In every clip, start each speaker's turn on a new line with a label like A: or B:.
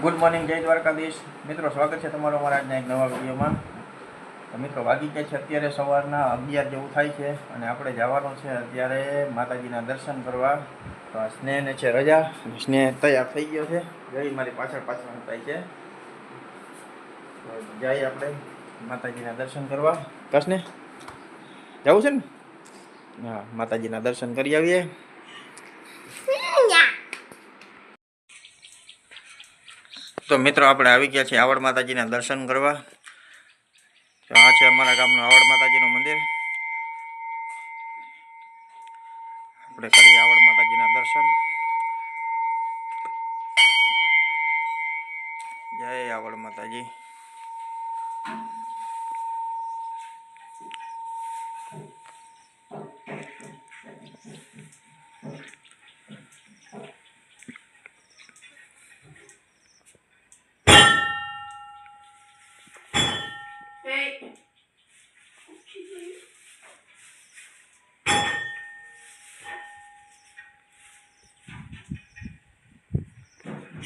A: Good morning જય દ્વારકાધીશ. મિત્રો, સ્વાગત છે તમારું અમારા આજના એક નવા વિડીયોમાં. તો મિત્રો, વાગી ગયા છે અત્યારે સવારના અગિયાર જેવું થાય છે અને આપણે જવાનું છે અત્યારે માતાજીના દર્શન કરવા. તો આ સ્નેહને છે રજા. સ્નેહ તૈયાર થઈ ગયો છે. જય મારી પાછળ પાછળ થાય છે. તો જઈએ આપણે માતાજીના દર્શન કરવા. કશને જવું છે ને? હા, માતાજીના દર્શન કરી આવીએ. તો મિત્રો આપણે આવી ગયા છીએ આવડ માતાજીના દર્શન કરવા. તો આ છે અમારા ગામનું આવડ માતાજીનું મંદિર. આપણે કરીએ આવડ માતાજીના દર્શન. જય આવડ માતાજી.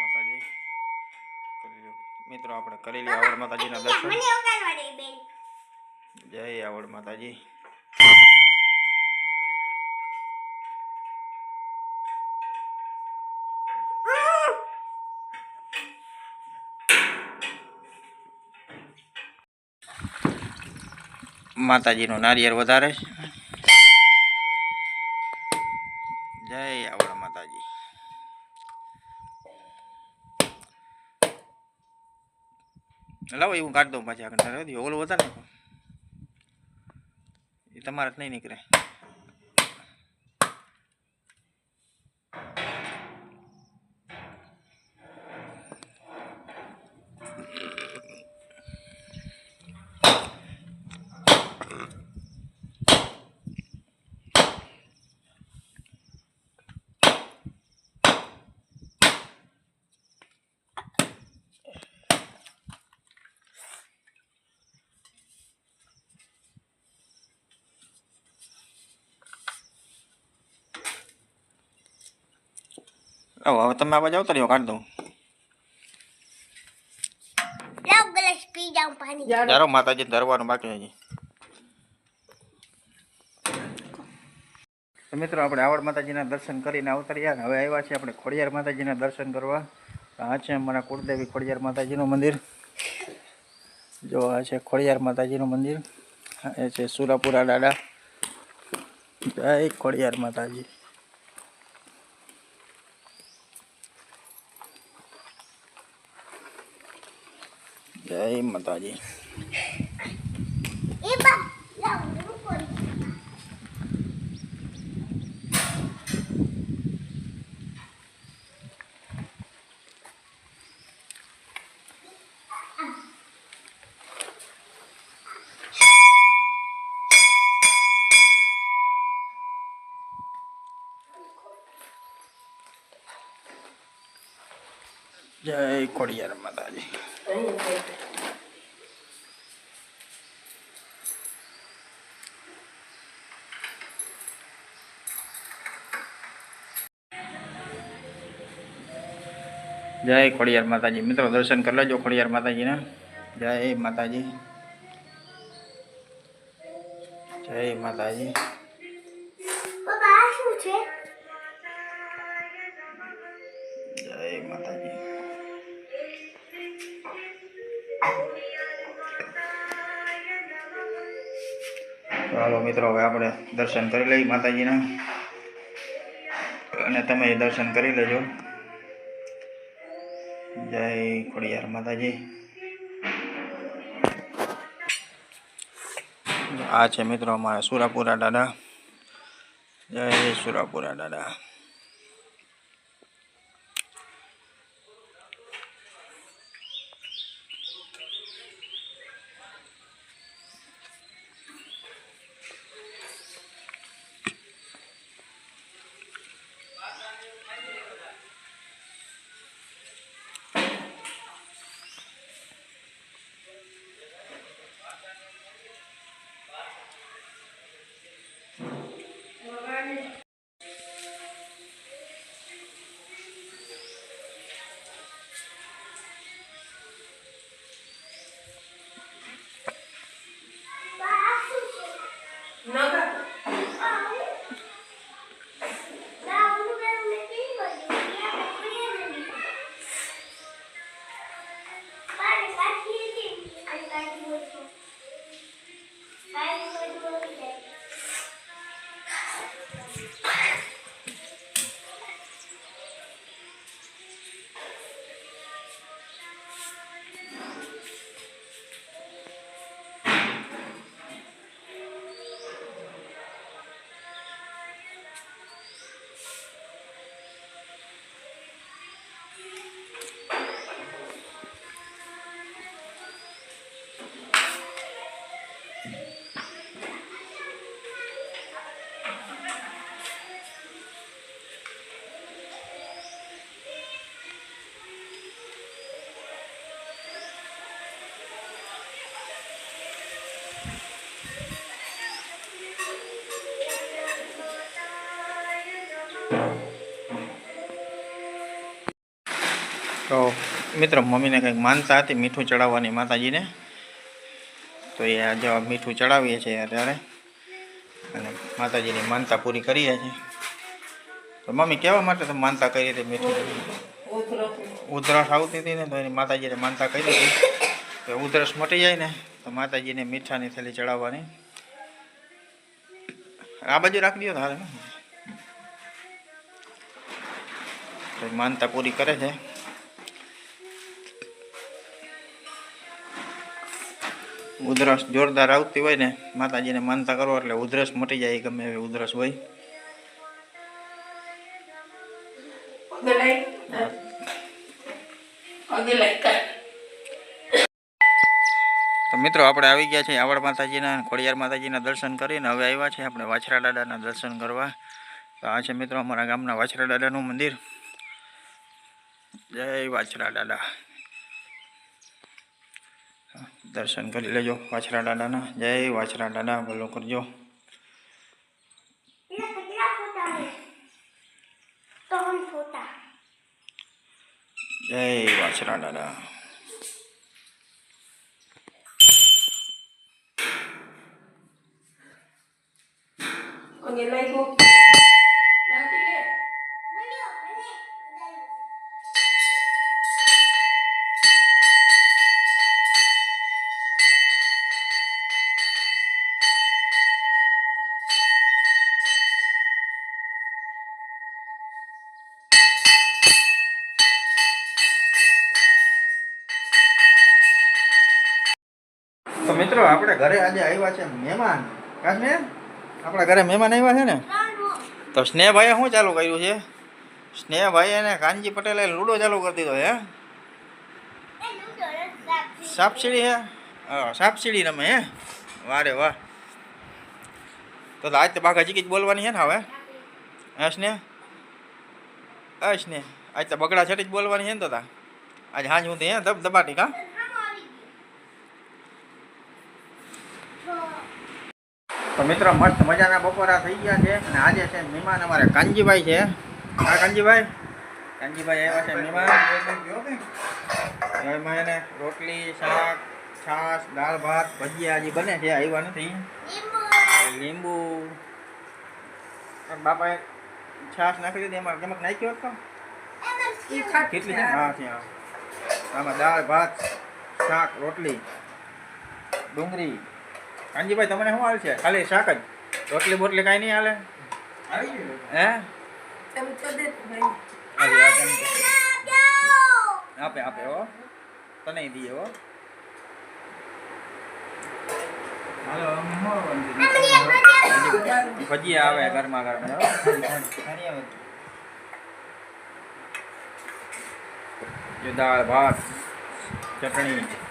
A: માતાજી કરી લ્યો. મિત્રો આપણે કરી લઈએ આવડ માતાજીના દર્શન. જય આવડ માતાજી. માતાજીનું નારિયેળ વધારે જય આવડ માતાજી લાવો એવું કાઢ દઉં પાછી આગળ. ઓલું વધારે એ તમારે જ નહીં નીકળે લાવો હવે તમે આવા જાવ તો રહ્યો કાઢ દઉં. ચાલો માતાજી ધરવાનું બાકી હજી. તો મિત્રો આપણે આવડ માતાજીના દર્શન કરીને અવતર્યા ને હવે આવ્યા છીએ આપણે ખોડિયાર માતાજીના દર્શન કરવા. તો આ છે અમારા કુળદેવી ખોડિયાર માતાજીનું મંદિર. જો આ છે ખોડિયાર માતાજીનું મંદિર. એ છે સુરાપુરા દાદા. જય ખોડિયાર માતાજી. જય માતાજી
B: એ બા લાવ રૂકો
A: જય ખોડિયાર માતાજી. જય ખોડિયાર માતાજી. મિત્રો, દર્શન કરી લેજો ખોડિયાર માતાજીના. જય માતાજી. જય માતાજી. જય માતાજી. ચાલો મિત્રો, હવે આપણે દર્શન કરી લઈએ માતાજીના. અને તમે દર્શન કરી લેજો. જય ખોડિયાર માતાજી. આ છે મિત્રો અમારા સુરાપુરા દાદા. જય સુરાપુરા દાદા. મિત્રો, મમ્મીને કંઈક માનતા હતી, મીઠું ચડાવવાની માતાજીને. તો એ આજે મીઠું ચડાવીએ છીએ અત્યારે. અને માતાજીની માનતા પૂરી કરીએ છીએ. તો મમ્મી, કેવા માટે તમે માનતા કરી હતી મીઠું ઉધરસ આવતી હતી ને, તો એની માતાજીને માનતા કરી હતી. તો ઉધરસ મટી જાય ને, તો માતાજીને મીઠાની થેલી ચડાવવાની. આ બાજુ રાખી દો તારે તો માનતા પૂરી કરે છે. ઉધરસ જોરદાર આવતી હોય ને, માતાજીને માનતા કરો એટલે ઉધરસ મટી જાય ગમે એવી ઉધરસ હોય. તો મિત્રો, આપણે આવી ગયા છીએ આવડ માતાજીના ખોડિયાર માતાજીના દર્શન કરીને. હવે આવ્યા છે આપણે વાછરા દાદાના દર્શન કરવા. તો આ છે મિત્રો અમારા ગામના વાછરા દાદાનું મંદિર. જય વાછરા દાદા. દર્શન કરી લેજો. વાછરા દાદાના. જય વાછરા દાદા. ભલો કરજો. જય વાછરા દાદા.
C: પગે લાઈ
A: આપણે ઘરે આજે આવ્યા છે મહેમાન. કાશ ને આપણા ઘરે મહેમાન આવ્યા છે ને? તો સ્નેહભાઈએ શું ચાલુ કર્યું છે? સ્નેહભાઈ અને કાનજી પટેલે લૂડો ચાલુ કરી દીધો હે? સાપસીડી હે? સાપસીડી રમે, હે? વારે વાહ. તો તો આજ તો બાઘા ચીકી જ બોલવાની છે ને હવે. હે સ્નેહ? હા સ્નેહ? આજ તો બગડા છેટી જ બોલવાની છે ને તો તા. આજે હાંજ હું હે? ધબ ધબાટી, કા? તો મિત્રો મસ્ત મજાના બપોરા થઈ ગયા છે અને આજે છે મહેમાન અમારે કાનજીભાઈ છે. હા કાનજીભાઈ? કાનજીભાઈ આવ્યા છે મહેમાન. એમાં એને રોટલી શાક છાશ દાળ ભાત ભજીયા હજી બને છે આવ્યા નથી. લીંબુ. બાપાએ છાશ નાખી દીધી એમાં ચમક નાખ્યો હતો? કેટલી છે હા. ત્યાં આમાં દાળ ભાત શાક રોટલી ડુંગળી કાનજીભાઈ તમને શું હાલ છે? ખાલી શાક જ. રોટલી બોટલી કાંઈ નહીં હાલે? હે. આપે આપે. હો. તને દઈએ હો. ભજીયા આવે ગરમા ગરમ જો દાળ ભાત ચટણી.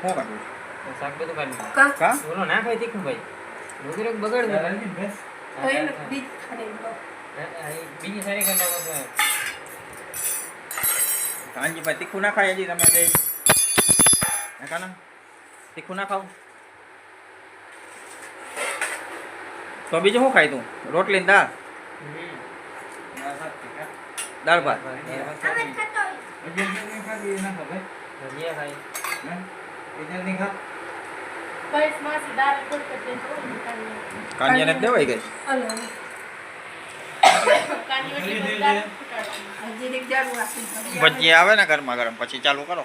A: શું કાઢી
C: કા?
A: કા
C: તો એને બીજ ખાડે કાંજી
A: ભાઈ તીખું ના ખાય હજી તમે બે કાના? તીખું ના ખાવ. તો બીજું શું ખાય તું? રોટલી ને દાળ? દાળ ભાત
C: જ
A: દેવાઈ ગઈ. ભજીયા આવે ને ગરમા ગરમ પછી ચાલુ કરો.